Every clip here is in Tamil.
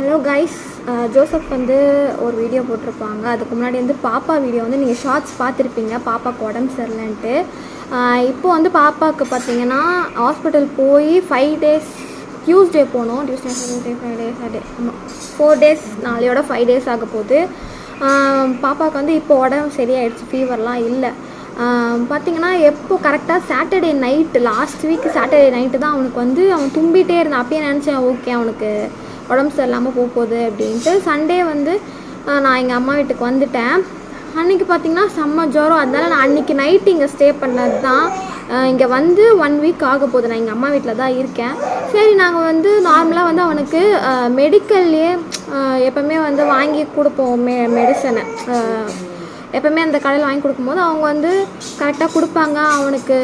ஹலோ கைஸ் ஜோசப் வந்து ஒரு வீடியோ போட்டிருப்பாங்க. அதுக்கு முன்னாடி வந்து பாப்பா வீடியோ வந்து நீங்கள் ஷார்ட்ஸ் பார்த்துருப்பீங்க. பாப்பாவுக்கு உடம்பு சரியில்லைன்ட்டு. இப்போ வந்து பாப்பாவுக்கு பார்த்தீங்கன்னா ஹாஸ்பிட்டல் போய் ஃபைவ் டேஸ் டியூஸ்டே போனோம். டியூஸ்டே ஃப்ரைடே ஃப்ரைடே சாட்டர்டே ஆமாம் ஃபோர் டேஸ் நாளையோட ஃபைவ் டேஸ் ஆக போகுது. பாப்பாவுக்கு வந்து இப்போ உடம்பு சரியாயிடுச்சு. ஃபீவர்லாம் இல்லை. பார்த்தீங்கன்னா எப்போ கரெக்டாக Saturday night last week Saturday night தான் அவனுக்கு வந்து அவன் தும்பிகிட்டே இருந்தான். அப்பயே நினச்சேன் ஓகே அவனுக்கு உடம்பு சரியில்லாமல் போக போகுது அப்படின்ட்டு சண்டே வந்து நான் எங்கள் அம்மா வீட்டுக்கு வந்துட்டேன். அன்றைக்கி பார்த்தீங்கன்னா செம்ம ஜோரம். அதனால நான் அன்றைக்கி நைட்டு இங்கே ஸ்டே பண்ணது தான் இங்கே வந்து ஒன் வீக் ஆக போகுது. நான் எங்கள் அம்மா வீட்டில் தான் இருக்கேன். சரி நாங்கள் வந்து நார்மலாக வந்து அவனுக்கு மெடிக்கல்லையே எப்போவுமே வந்து வாங்கி கொடுப்போம் மெ மெடிசனை எப்போவுமே அந்த கடையில் வாங்கி கொடுக்கும்போது அவங்க வந்து கரெக்டாக கொடுப்பாங்க. அவனுக்கு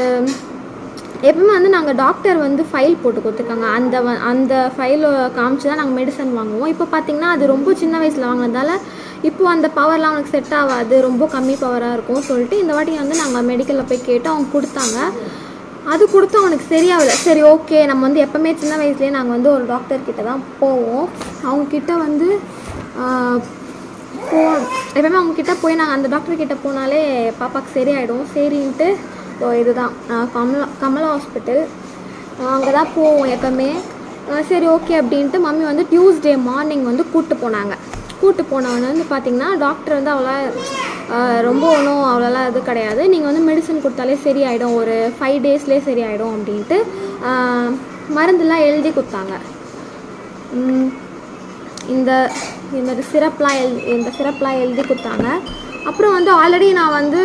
எப்பவுமே வந்து நாங்கள் டாக்டர் வந்து ஃபைல் போட்டு கொடுத்துருக்காங்க. அந்த வ- அந்த ஃபைலை காமிச்சு தான் நாங்கள் மெடிசன் வாங்குவோம். இப்போ பார்த்தீங்கன்னா அது ரொம்ப சின்ன வயசில் வாங்கினதால இப்போது அந்த பவர்லாம் அவனுக்கு செட் ஆகாது. ரொம்ப கம்மி பவராக இருக்கும் சொல்லிட்டு இந்த வாட்டி வந்து நாங்கள் மெடிக்கலில் போய் கேட்டு அவங்க கொடுத்தாங்க. அது கொடுத்து அவனுக்கு சரியாகல. சரி ஓகே நம்ம வந்து எப்போவுமே சின்ன வயசுலேயே நாங்கள் வந்து ஒரு டாக்டர் கிட்ட தான் போவோம். அவங்கக்கிட்ட வந்து போ எப்பவுமே அவங்கக்கிட்ட போய் நாங்கள் அந்த டாக்டர் கிட்ட போனாலே பாப்பாவுக்கு சரியாயிடும். சரின்ட்டு ஸோ இதுதான். கமலா கமலா ஹாஸ்பிட்டல் அங்கே தான் போவோம் எப்போவுமே. சரி ஓகே அப்படின்ட்டு மம்மி வந்து டியூஸ்டே மார்னிங் வந்து கூப்பிட்டு போனாங்க. கூப்பிட்டு போனவொடனே வந்து பார்த்தீங்கன்னா டாக்டர் வந்து அவ்வளோ ரொம்ப ஒன்றும் அவ்வளோலாம் இது கிடையாது. நீங்கள் வந்து மெடிசன் கொடுத்தாலே சரியாயிடும். ஒரு ஃபைவ் டேஸ்லேயே சரியாயிடும் அப்படின்ட்டு ஆஹ் மருந்தெல்லாம் எழுதி கொடுத்தாங்க. இந்த இந்த மாதிரி சிரப்லாம் எழு இந்த சிரப்லாம் எழுதி கொடுத்தாங்க. அப்புறம் வந்து ஆல்ரெடி நான் வந்து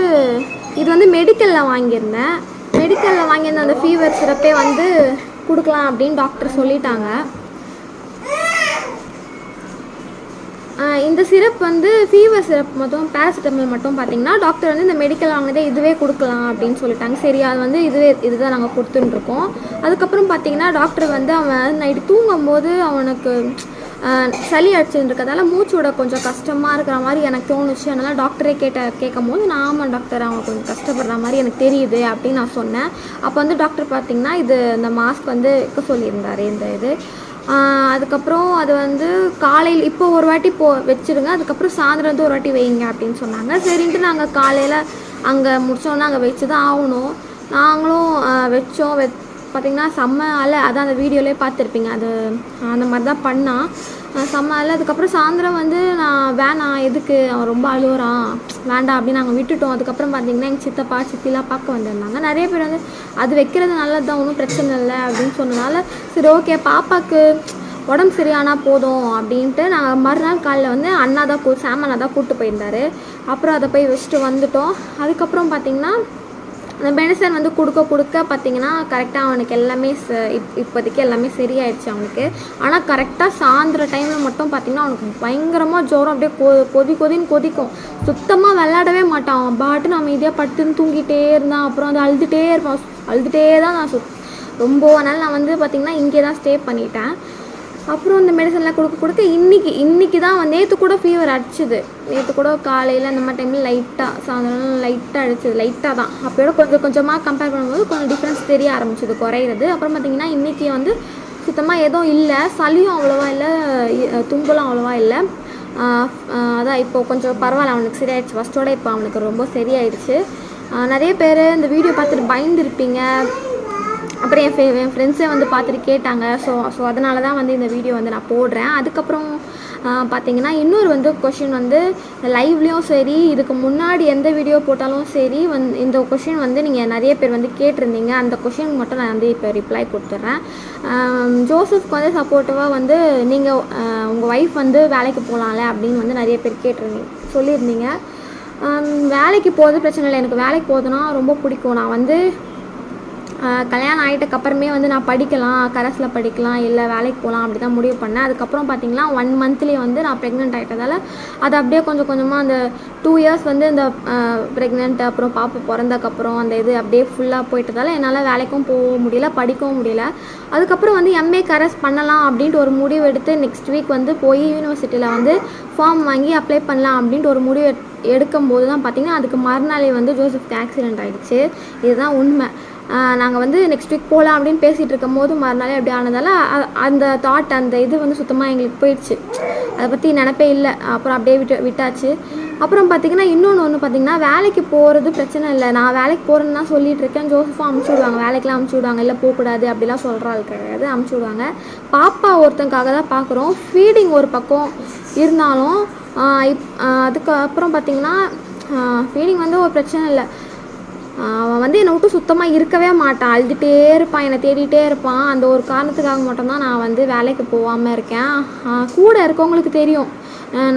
இது வந்து மெடிக்கலில் வாங்கியிருந்தேன். மெடிக்கலில் வாங்கியிருந்த அந்த ஃபீவர் சிறப்பே வந்து கொடுக்கலாம் அப்படின்னு டாக்டர் சொல்லிட்டாங்க. இந்த சிரப் வந்து ஃபீவர் சிரப் மட்டும் பேராசிட்டமல் மட்டும் பார்த்தீங்கன்னா டாக்டர் வந்து இந்த மெடிக்கல் வாங்கினதே இதுவே கொடுக்கலாம் அப்படின்னு சொல்லிட்டாங்க. சரி அது வந்து இதுவே இதுதான் நாங்கள் கொடுத்துட்டுருக்கோம் அதுக்கப்புறம் பார்த்தீங்கன்னா டாக்டர் வந்து அவன் நைட்டு தூங்கும்போது அவனுக்கு சளி அடிச்சுருக்கதால மூச்சு விட கொஞ்சம் கஷ்டமாக இருக்கிற மாதிரி எனக்கு தோணுச்சு. அதனால் டாக்டரே கேட்ட கேட்கும் போது நான் ஆமாம் டாக்டர் அவங்க கொஞ்சம் கஷ்டப்படுற மாதிரி எனக்கு தெரியுது அப்படின்னு நான் சொன்னேன். அப்போ வந்து டாக்டர் பார்த்தீங்கன்னா இது இந்த மாஸ்க் வந்து இருக்க சொல்லியிருந்தார் இந்த இது. அதுக்கப்புறம் அது வந்து காலையில் இப்போ ஒரு வாட்டி போ வச்சிருங்க அதுக்கப்புறம் சாயந்தரம் வந்து ஒரு வாட்டி வைங்க அப்படின்னு சொன்னாங்க. சரின்ட்டு நாங்கள் காலையில் அங்கே முடிச்சோன்னா அங்கே வச்சு தான் ஆகணும். நாங்களும் வச்சோம் வெ பார்த்திங்கன்னா செம்ம அலை அதான் அந்த வீடியோலேயே பார்த்துருப்பீங்க. அது அந்த மாதிரி தான் பண்ணான் செம்ம அலை அதுக்கப்புறம் சாயந்தரம் வந்து நான் வேணாம் எதுக்கு? அவன் ரொம்ப அழுகுறான் வேண்டாம் அப்படின்னு நாங்கள் விட்டுட்டோம். அதுக்கப்புறம் பார்த்தீங்கன்னா எங்கள் சித்தப்பா சித்திலாம் பார்க்க வந்திருந்தாங்க. நிறைய பேர் வந்து அது வைக்கிறது நல்லது தான் ஒன்றும் பிரச்சனை இல்லை அப்படின்னு சொன்னனால சரி ஓகே பாப்பாக்கு உடம்பு சரியானா போதும் அப்படின்ட்டு நாங்கள் மறுநாள் காலையில் வந்து அண்ணா தான் கூ சாம் அண்ணா தான் கூப்பிட்டு போயிருந்தாரு. அப்புறம் அதை போய் வச்சுட்டு வந்துட்டோம். அதுக்கப்புறம் பார்த்தீங்கன்னா அந்த மெடிசன் வந்து கொடுக்க கொடுக்க பார்த்தீங்கன்னா கரெக்டாக அவனுக்கு எல்லாமே ச- இப் இப்போதைக்கு எல்லாமே சரியாயிடுச்சு அவனுக்கு. ஆனால் கரெக்டாக சாயந்தர டைமில் மட்டும் பார்த்திங்கன்னா அவனுக்கு பயங்கரமாக ஜோரம் அப்படியே கொ கொதி கொதின்னு கொதிக்கும். சுத்தமாக விளையாடவே மாட்டான். அவன் பாட்டுன்னு அமைதியாக பட்டுன்னு தூங்கிட்டே இருந்தான். அப்புறம் வந்து அழுதுகிட்டே இருப்பான். அழுதுகிட்டே தான் நான் சுத் ரொம்ப நாள் நான் வந்து பார்த்திங்கன்னா இங்கே தான் ஸ்டே பண்ணிட்டேன். அப்புறம் இந்த மெடிசன்லாம் கொடுக்க கொடுக்க இன்றைக்கி இன்றைக்கி தான் வந்து நேற்று கூட ஃபீவர் அடிச்சுது. நேற்று கூட காலையில் அந்த மாதிரி டைமில் லைட்டாக சாயந்தரம் லைட்டாக அடிச்சுது. லைட்டாக தான். அப்போயோட கொஞ்சம் கொஞ்சமாக கம்பேர் பண்ணும்போது கொஞ்சம் டிஃப்ரென்ஸ் தெரிய ஆரம்பிச்சது குறையிறது. அப்புறம் பார்த்திங்கன்னா இன்றைக்கி வந்து சுத்தமாக எதுவும் இல்லை. சளியும் அவ்வளோவா இல்லை தும்பலும் அவ்வளோவா இல்லை. அதான் இப்போ கொஞ்சம் பரவாயில்ல அவனுக்கு சரியாயிடுச்சு. ஃபஸ்ட்டோட இப்போ அவனுக்கு ரொம்ப சரியாயிடுச்சு. நிறைய பேர் இந்த வீடியோ பார்த்துட்டு பயந்துருப்பீங்க. அப்புறம் என் ஃப்ரெ- என் ஃப்ரெண்ட்ஸே வந்து பார்த்துட்டு கேட்டாங்க. ஸோ ஸோ அதனால தான் வந்து இந்த வீடியோ வந்து நான் போடுறேன். அதுக்கப்புறம் பார்த்தீங்கன்னா இன்னொரு வந்து கொஷின் வந்து லைவ்லேயும் சரி இதுக்கு முன்னாடி எந்த வீடியோ போட்டாலும் சரி வந் இந்த கொஷின் வந்து நீங்கள் நிறைய பேர் வந்து கேட்டிருந்தீங்க. அந்த கொஷின் மட்டும் நான் வந்து இப்போ ரிப்ளை கொடுத்துட்றேன் ஜோசப்க்கு வந்து சப்போர்ட்டிவாக வந்து நீங்கள் உங்கள் ஒய்ஃப் வந்து வேலைக்கு போகலாம்ல அப்படின்னு வந்து நிறைய பேர் கேட்டிருந்தீங்க சொல்லியிருந்தீங்க. வேலைக்கு போகிறது பிரச்சனை இல்லை. எனக்கு வேலைக்கு போகிறதுனா ரொம்ப பிடிக்கும். நான் வந்து கல்யாணம் ஆகிட்டக்கு அப்புறமே வந்து நான் படிக்கலாம் கரஸில் படிக்கலாம் இல்லை வேலைக்கு போகலாம் அப்படி தான் முடிவு பண்ணேன். அதுக்கப்புறம் பார்த்தீங்கன்னா ஒன் மந்த்லேயே வந்து நான் ப்ரெக்னென்ட் ஆகிட்டதால அது அப்படியே கொஞ்சம் கொஞ்சமாக அந்த டூ இயர்ஸ் வந்து இந்த ப்ரெக்னென்ட் அப்புறம் பாப்பா பிறந்தக்கப்புறம் அந்த இது அப்படியே ஃபுல்லாக போயிட்டதால என்னால் வேலைக்கும் போக முடியல படிக்கவும் முடியல. அதுக்கப்புறம் வந்து எம்ஏ கரஸ் பண்ணலாம் அப்படின்ட்டு ஒரு முடிவு எடுத்து நெக்ஸ்ட் வீக் வந்து போய் யூனிவர்சிட்டியில் வந்து ஃபார்ம் வாங்கி அப்ளை பண்ணலாம் அப்படின்ட்டு ஒரு முடிவு எடுக்கும்போது தான் பார்த்தீங்கன்னா அதுக்கு மறுநாளே வந்து ஜோசப்க்கு ஆக்சிடென்ட் ஆகிடுச்சு இதுதான் உண்மை. நாங்கள் வந்து நெக்ஸ்ட் வீக் போகலாம் அப்படின்னு பேசிகிட்டு இருக்கும் போது மறுநாளே அப்படி ஆனதால அந்த தாட் அந்த இது வந்து சுத்தமாக எங்களுக்கு போயிடுச்சு. அதை பற்றி நினப்பே இல்லை. அப்புறம் அப்படியே விட்டு விட்டாச்சு. அப்புறம் பார்த்தீங்கன்னா இன்னொன்று ஒன்று பார்த்தீங்கன்னா வேலைக்கு போகிறது பிரச்சனை இல்லை. நான் வேலைக்கு போகிறேன்னு தான் சொல்லிட்டு இருக்கேன். ஜோசஃபும் அமுச்சு விடுவாங்க. வேலைக்கெலாம் அமுச்சு விடுவாங்க. இல்லை போகக்கூடாது அப்படிலாம் சொல்கிறாள் கிடையாது. அமுச்சு விடுவாங்க. பாப்பா ஒருத்தனுக்காக தான் பார்க்குறோம் ஃபீடிங் ஒரு பக்கம் இருந்தாலும் இப் அதுக்கப்புறம் பார்த்தீங்கன்னா ஃபீடிங் வந்து ஒரு பிரச்சனை இல்லை. அவன் வந்து என்னை விட்டு சுத்தமாக இருக்கவே மாட்டான். அழுதுகிட்டே இருப்பான் என்னை தேடிட்டே இருப்பான். அந்த ஒரு காரணத்துக்காக மட்டும்தான் நான் வந்து வேலைக்கு போகாமல் இருக்கேன். கூட இருக்கவங்களுக்கு தெரியும்.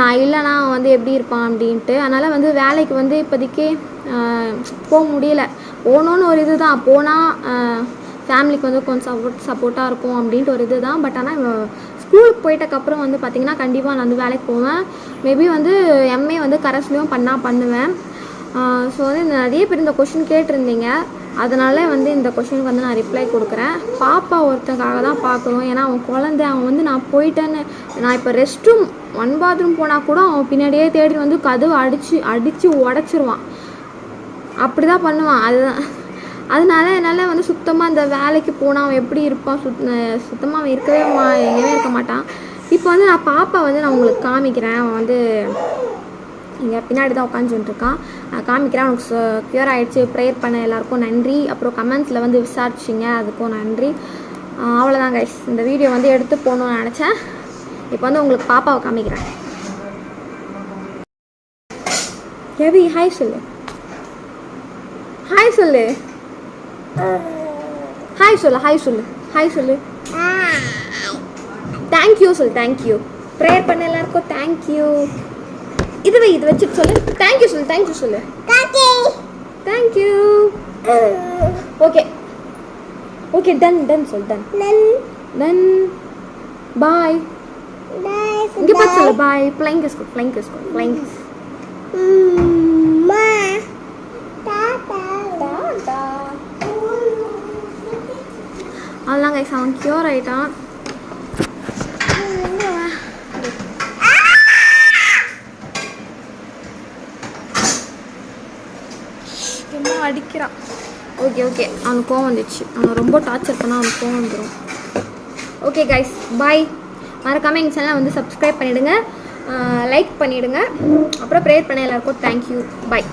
நான் இல்லைனா அவன் வந்து எப்படி இருப்பான் அப்படின்ட்டு. அதனால் வந்து வேலைக்கு வந்து இப்போதைக்கு போக முடியல. போகணுன்னு ஒரு இது தான் போனால் ஃபேமிலிக்கு வந்து கொஞ்சம் சப்போர்ட் சப்போர்ட்டாக இருக்கும் அப்படின்ட்டு ஒரு இது தான் பட் ஆனால் ஸ்கூலுக்கு போயிட்டக்கப்புறம் வந்து பார்த்திங்கன்னா கண்டிப்பாக நான் வந்து வேலைக்கு போவேன். மேபி வந்து எம்ஏ வந்து கரஸ்லேயும் பண்ணால் பண்ணுவேன். ஸோ வந்து இந்த நிறைய பேர் இந்த கொஷின் கேட்டிருந்தீங்க. அதனால வந்து இந்த கொஷினுக்கு வந்து நான் ரிப்ளை கொடுக்குறேன். பாப்பா ஒருத்தக்காக தான் பார்க்கணும். ஏன்னா அவன் குழந்தை அவன் வந்து நான் போயிட்டேன்னு நான் இப்போ ரெஸ்ட் ரூம் ஒன் பாத்ரூம் போனால் கூட அவன் பின்னாடியே தேடி வந்து கதவு அடித்து அடித்து உடச்சிருவான். அப்படி தான் பண்ணுவான். அதுதான். அதனால என்னால் வந்து சுத்தமாக இந்த வேலைக்கு போனால் அவன் எப்படி இருப்பான்? சுத் சுத்தமாக அவன் இருக்கவே மா எங்கேயுமே இருக்க மாட்டான். இப்போ வந்து நான் பாப்பா வந்து நான் உங்களுக்கு காமிக்கிறேன். அவன் வந்து இங்கே பின்னாடி தான் உட்காந்துருக்கான் காமிக்கிறேன். அவனுக்கு க்யூர் ஆகிடுச்சு ப்ரேயர் பண்ண எல்லாருக்கும் நன்றி. அப்புறம் கமெண்ட்ஸில் வந்து விசாரிச்சிங்க. அதுக்கும் நன்றி. அவ்வளோதான் கைஸ் இந்த வீடியோ வந்து எடுத்து போகணும்னு நினச்சேன். இப்போ வந்து உங்களுக்கு பாப்பாவை காமிக்கிறேன். கெவி ஹாய் சொல்லு. ஹாய் சொல்லு. ஹாய் சொல்லு ஹாய் சொல்லு. ஹாய் சொல்லு. தேங்க்யூ சொல்லு. தேங்க்யூ ப்ரேயர் பண்ண எல்லாருக்கும் தேங்க்யூ இது வை இது வச்சுட்டு சொல்லு. தேங்க்யூ சொல்லு தேங்க்யூ சொல்லு. Thank you okay okay done done சொல் டன் டன் பாய் இங்க பார்த்து சொல்லு bye flying kiss flying kiss flying kiss அதெல்லாம் கைஸ் அவன் க்யூர் ஆயிட்டான் ரொம்ப அடிக்கிறான். ஓகே ஓகே அவனுக்கு கோவம் வந்துச்சு அவன் ரொம்ப டார்ச்சர் பண்ணால் அவனுக்கு கோவம் வந்துடும் ஓகே கைஸ் பாய் மறக்காமல் எங்கள் சேனலை வந்து சப்ஸ்கிரைப் பண்ணிவிடுங்க லைக் பண்ணிவிடுங்க அப்புறம் ப்ரேயர் பண்ண எல்லாருக்கும் தேங்க்யூ பாய்